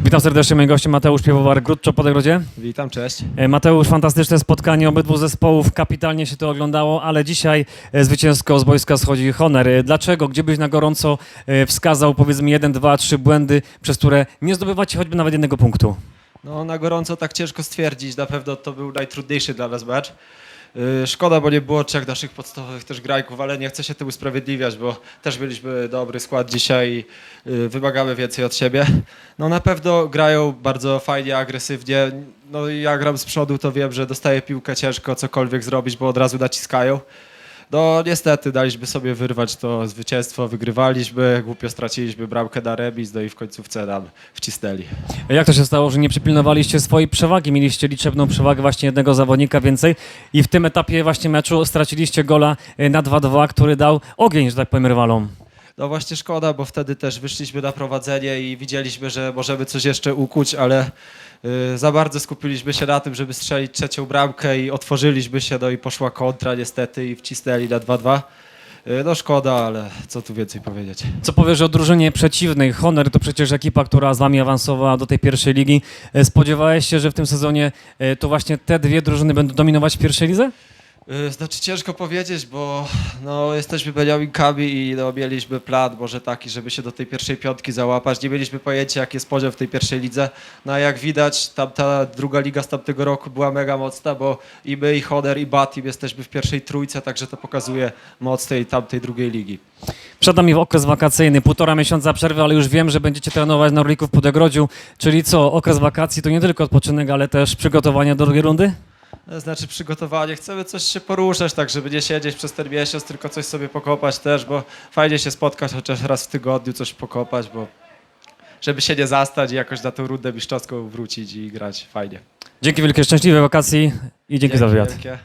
Witam serdecznie, moim gościem Mateusz Piewowar, Grudczo po Degrodzie. Witam, cześć. E, Mateusz, fantastyczne spotkanie obydwu zespołów, kapitalnie się to oglądało, ale dzisiaj e, zwycięsko z boiska schodzi honor. E, Dlaczego? Gdzie byś na gorąco wskazał powiedzmy jeden, dwa, trzy błędy, przez które nie zdobywacie choćby nawet jednego punktu? No na gorąco tak ciężko stwierdzić, na pewno to był najtrudniejszy dla nas mecz. Yy, Szkoda, bo nie było trzech naszych podstawowych też grajków, ale nie chcę się tym usprawiedliwiać, bo też mieliśmy dobry skład dzisiaj i yy, wymagamy więcej od siebie. No na pewno grają bardzo fajnie, agresywnie. No ja gram z przodu, to wiem, że dostaję piłkę ciężko cokolwiek zrobić, bo od razu naciskają. No niestety daliśmy sobie wyrwać to zwycięstwo, wygrywaliśmy, głupio straciliśmy bramkę na remis, no i w końcówce nam wcisnęli. Jak to się stało, że nie przypilnowaliście swojej przewagi? Mieliście liczebną przewagę właśnie jednego zawodnika więcej i w tym etapie właśnie meczu straciliście gola e, na 2-2, który dał ogień, że tak powiem, rywalom. No właśnie szkoda, bo wtedy też wyszliśmy na prowadzenie i widzieliśmy, że możemy coś jeszcze ukuć, ale y, za bardzo skupiliśmy się na tym, żeby strzelić trzecią bramkę i otworzyliśmy się, no i poszła kontra niestety i wcisnęli na 2-2. Y, no szkoda, ale co tu więcej powiedzieć. Co powiesz o drużynie przeciwnej? Honor to przecież ekipa, która z wami awansowała do tej pierwszej ligi. E, Spodziewałeś się, że w tym sezonie e, to właśnie te dwie drużyny będą dominować w pierwszej lidze? Y, Znaczy ciężko powiedzieć, bo no, jesteśmy Beniaminkami i no, mieliśmy plan może taki, żeby się do tej pierwszej piątki załapać. Nie mieliśmy pojęcia, jaki jest podział w tej pierwszej lidze. No a jak widać, tamta druga liga z tamtego roku była mega mocna, bo i my, i Honor, i Batim jesteśmy w pierwszej trójce, także to pokazuje moc tej tamtej drugiej ligi. Przed nami okres wakacyjny, półtora miesiąca przerwy, ale już wiem, że będziecie trenować na Orliku w Podegrodziu. Czyli co, okres wakacji to nie tylko odpoczynek, ale też przygotowania do drugiej rundy? To Znaczy przygotowanie, chcemy coś się poruszać, tak żeby nie siedzieć przez ten miesiąc, tylko coś sobie pokopać też, bo fajnie się spotkać chociaż raz w tygodniu, coś pokopać, bo żeby się nie zastać i jakoś na tą rundę mistrzowską wrócić i grać fajnie. Dzięki wielkie, szczęśliwe wakacji i dzięki za wywiad. wielkie.